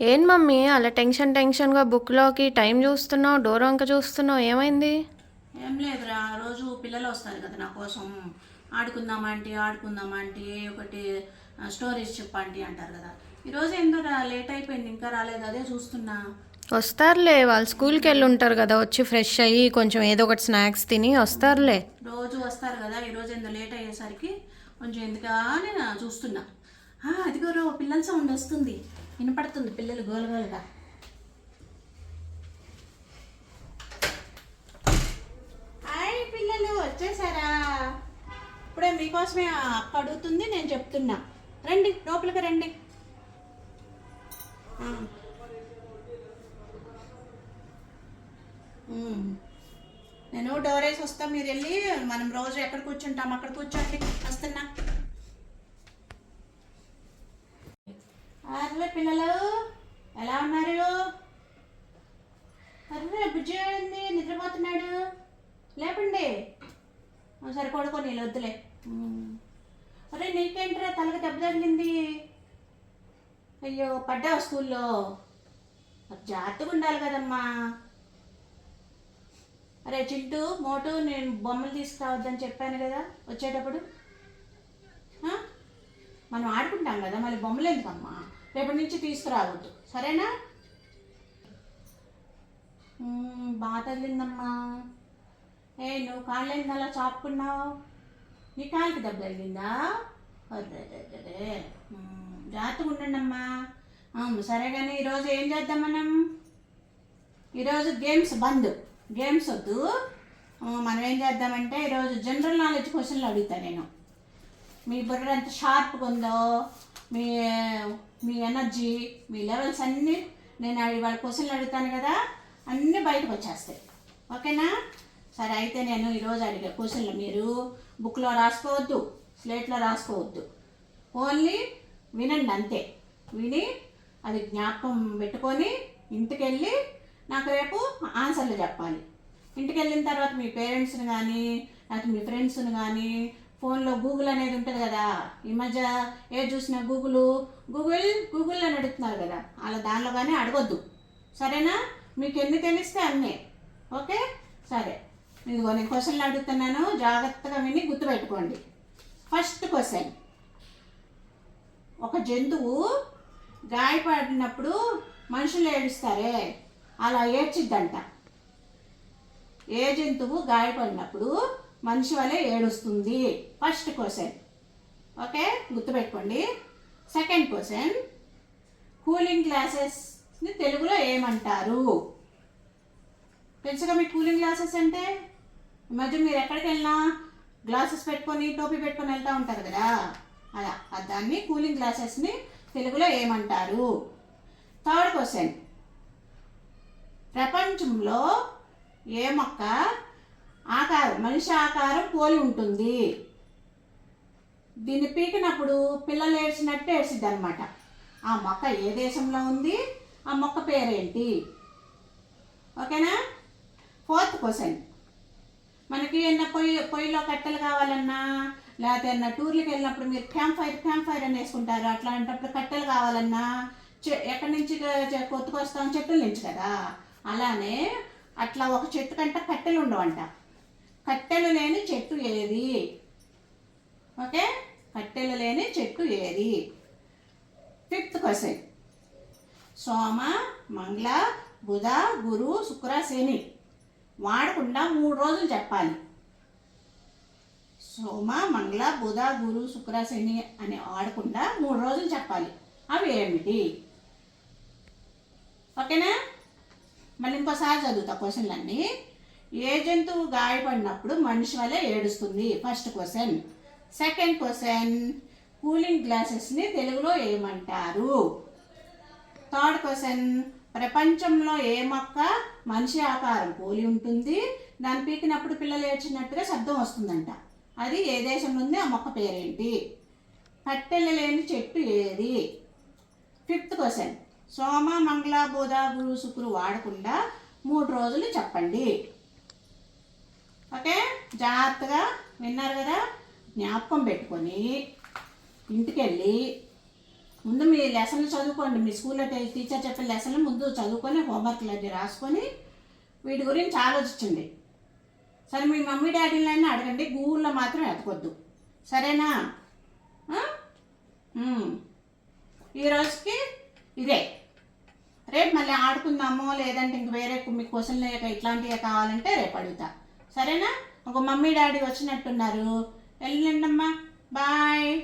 ఏం మమ్మీ? అలా టెన్షన్ టెన్షన్గా బుక్లోకి టైం చూస్తున్నావు డోర్ వంక చూస్తున్నావు ఏమైంది? ఏం లేదురా రోజు పిల్లలు వస్తారు కదా నా కోసం. ఆడుకుందామంటే ఆడుకుందామంటే ఒకటి స్టోరీస్ చెప్పండి అంటారు కదా. ఈరోజు ఏందో రా లేట్ అయిపోయింది ఇంకా రాలేదు అదే చూస్తున్నా. వస్తారులే వాళ్ళు స్కూల్కి వెళ్ళి ఉంటారు కదా వచ్చి ఫ్రెష్ అయ్యి కొంచెం ఏదో ఒకటి స్నాక్స్ తిని వస్తారులే. రోజు వస్తారు కదా ఈరోజు ఏందో లేట్ అయ్యేసరికి కొంచెం ఎందుకా అని నా చూస్తున్నా అదిగో పిల్లల సౌండ్ వస్తుంది. వినపడుతుంది పిల్లలు గోలగోలుగా హాయ్ పిల్లలు వచ్చేసారా? ఇప్పుడే మీకోసమే అక్క అడుగుతుంది నేను చెప్తున్నా. రండి లోపలికి రండి. నేను డోర్ వేసి వస్తా మీరు వెళ్ళి మనం రోజు ఎక్కడ కూర్చుంటాం అక్కడ కూర్చోండి వస్తున్నా. అరే పిల్లలు ఎలా ఉన్నారు? అరే బుజ్జి నిద్రపోతున్నాడు. లేపండి. సరే పడుకో నీళ్ళు వద్దులే. అరే నీకేంట్రా తలకి దెబ్బ తగిలింది? అయ్యో పడ్డావు స్కూల్లో? జాగ్రత్తగా ఉండాలి కదమ్మా. అరే చింటూ మోటు నేను బొమ్మలు తీసుకురావద్దని చెప్పాను కదా వచ్చేటప్పుడు? మనం ఆడుకుంటాం కదా మళ్ళీ బొమ్మలు ఎందుకమ్మా? రేపటి నుంచి తీసుకురావద్దు. సరేనా? బాగా తగిలిందమ్మా ఏ నువ్వు కాళ్ళేంది అలా చాపుకున్నావు? నీ కాలికి దెబ్బ తగిలిందా జాగ్రత్తగా ఉండండమ్మా. సరే కానీ ఈరోజు ఏం చేద్దాం మనం? ఈరోజు గేమ్స్ బంద్. గేమ్స్ వద్దు. మనం ఏం చేద్దామంటే ఈరోజు జనరల్ నాలెడ్జ్ క్వశ్చన్లు అడుగుతా నేను. మీ బుర్ర ఎంత షార్ప్గా ఉందో. మీ మీ ఎనర్జీ మీ లెవెల్స్ అన్నీ నేను అవి వాళ్ళ క్వశ్చన్లు అడుగుతాను కదా అన్నీ బయటకు వచ్చేస్తాయి. ఓకేనా? సరే అయితే నేను ఈరోజు అడిగే క్వశ్చన్లు మీరు బుక్లో రాసుకోవద్దు స్లేట్లో రాసుకోవద్దు. ఓన్లీ వినండి అంతే. విని అది జ్ఞాపకం పెట్టుకొని ఇంటికెళ్ళి నాకు రేపు ఆన్సర్లు చెప్పాలి. ఇంటికి వెళ్ళిన తర్వాత మీ పేరెంట్స్ని కానీ లేకపోతే మీ ఫ్రెండ్స్ని కానీ ఫోన్లో గూగుల్ అనేది ఉంటుంది కదా. ఈ మధ్య ఏ చూసినా గూగుల్ గూగుల్ గూగుల్ అని అడుగుతున్నారు కదా. అలా దానిలో కానీ అడగొద్దు. సరేనా? మీకు ఎన్ని తెలిస్తే అన్నీ. ఓకే? సరే. ఇదిగో నేను క్వశ్చన్లు అడుగుతున్నాను. జాగ్రత్తగా విని గుర్తుపెట్టుకోండి. First question. ఒక జంతువు గాయపడినప్పుడు మనుషులు ఏడుస్తారే? అలా ఏడ్చిద్దంట. ఏ జంతువు గాయపడినప్పుడు మనిషి వలె ఏడుస్తుంది. ఫస్ట్ క్వశ్చన్ ఓకే గుర్తుపెట్టుకోండి. సెకండ్ క్వశ్చన్ కూలింగ్ గ్లాసెస్ని తెలుగులో ఏమంటారు? తెలుసుగా మీ కూలింగ్ గ్లాసెస్ అంటే? ఈ మధ్య మీరు ఎక్కడికి వెళ్ళినా గ్లాసెస్ పెట్టుకొని టోపీ పెట్టుకొని వెళ్తూ ఉంటారు కదా? అలా. దాన్ని కూలింగ్ గ్లాసెస్ని తెలుగులో ఏమంటారు? థర్డ్ క్వశ్చన్ ప్రపంచంలో ఏ మొక్క మనిషి ఆకారం పోలి ఉంటుంది. దీన్ని పీకినప్పుడు పిల్లలు ఏడ్చినట్టు ఏడ్చిద్ది అనమాట ఆ మొక్క ఏ దేశంలో ఉంది? ఆ మొక్క పేరేంటి? ఓకేనా? Fourth question. మనకి ఏమన్నా పొయ్యి పొయ్యిలో కట్టెలు కావాలన్నా లేకపోతే ఏమన్నా టూర్లకు వెళ్ళినప్పుడు మీరు క్యాంప్ ఫైర్ క్యాంప్ ఫైర్ అని వేసుకుంటారు? అట్లాంటప్పుడు కట్టెలు కావాలన్నా చె- ఎక్కడి నుంచి కొత్తుకొస్తాం చెట్టుల నుంచి కదా. అలానే అట్లా ఒక చెట్టు కంటే కట్టెలు ఉండవంట. కట్టెలు లేని చెట్టు ఏది? ఓకే? కట్టెలు లేని చెట్టు ఏది? Fifth question. సోమ మంగళ బుధ గురు శుక్ర శని. వాడకుండా మూడు రోజులు చెప్పాలి. సోమ మంగళ బుధ గురు శుక్ర శని అని వాడకుండా మూడు రోజులు చెప్పాలి. అవి ఏమిటి? ఓకేనా? మళ్ళీ ఇంకోసారి చదువుతా క్వశ్చన్లన్నీ. ఏ జంతువు గాయపడినప్పుడు మనిషి వలె ఏడుస్తుంది? First question second question cooling గ్లాసెస్ని తెలుగులో ఏమంటారు? థర్డ్ క్వశ్చన్ ప్రపంచంలో ఏ మొక్క మనిషి ఆకారం పోలి ఉంటుంది? దాన్ని పీకినప్పుడు పిల్లలు ఏడ్చినట్టుగా శబ్దం వస్తుందంట. అది ఏ దేశంలో ఉంది? ఆ మొక్క పేరేంటి? కట్టెలు లేని చెట్టు ఏది? ఫిఫ్త్ క్వశ్చన్ సోమ మంగళ బుధ గురు శుక్రు వాడకుండా మూడు రోజులు చెప్పండి. ఓకే? జాగ్రత్తగా విన్నారు కదా? జ్ఞాపకం పెట్టుకొని ఇంటికి వెళ్ళి ముందు మీ లెసన్లు చదువుకోండి. మీ స్కూల్లో టీచర్ చెప్పే లెసన్లు ముందు చదువుకొని హోంవర్క్లు అది రాసుకొని వీటి గురించి ఆలోచించండి. సరే మీ మమ్మీ డాడీలైనా అడగండి. గూగుల్లో మాత్రం ఎతకొద్దు. సరేనా? ఈరోజుకి ఈ రోజుకి ఇదే. రేపు మళ్ళీ ఆడుకుందామో లేదంటే ఇంక వేరే మీ క్వశ్చన్లు ఇట్లాంటివి కావాలంటే రేపు అడుగుతా. సరేనా? ఒక మమ్మీ డాడీ వచ్చినట్టున్నారు. వెళ్ళండమ్మా బాయ్.